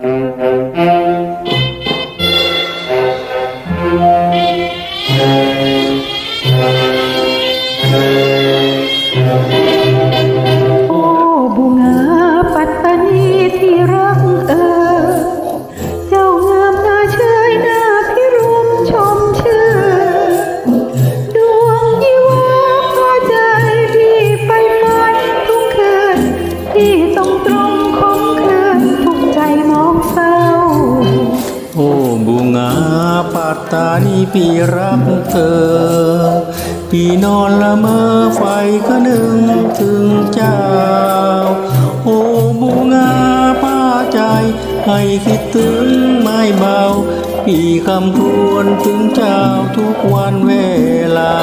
โตานีพี่รักเธอพี่นอนละเมอไฟก็นึงถึงเจ้า โอ้บูงาป้าใจ ให้คิดถึงไม่เบาพี่คำทวนถึงเจ้าทุกวันเวลา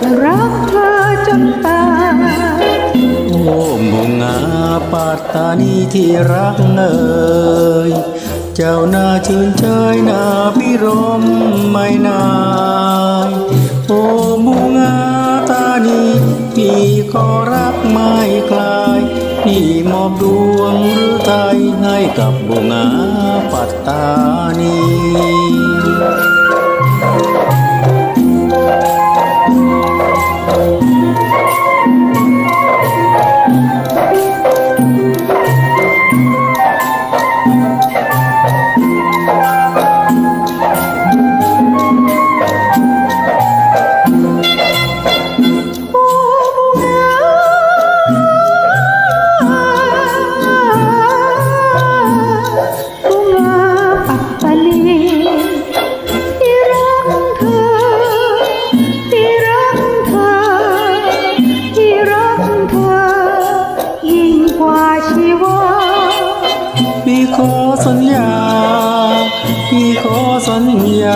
จะรักเธอจนตายโอ้บุงาปัตานีที่รักเอ่ยเจ้าน่าชื่นใจนาพิรมไม่นายโอ้บุงาตานีพี่ก็รักไม่คลายพี่มอบดวงหรือไทยให้กับบุงาปัตตานี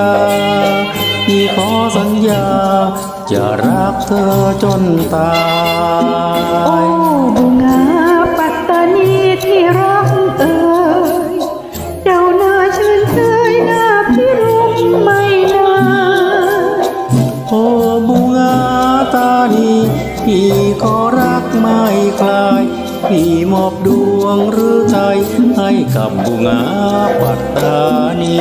าพี่ขอสัญญา จะรักเธอจนตายโอ้บุงาปัตตานีที่รักเอ่ยเจ้าหน้าชื่นเชยหน้าพิรมไม่นานโอ้บุงาตานีพี่ขอรักไม่คลายพี่มอบดวงหรือใจให้กับบุงาปัตตานี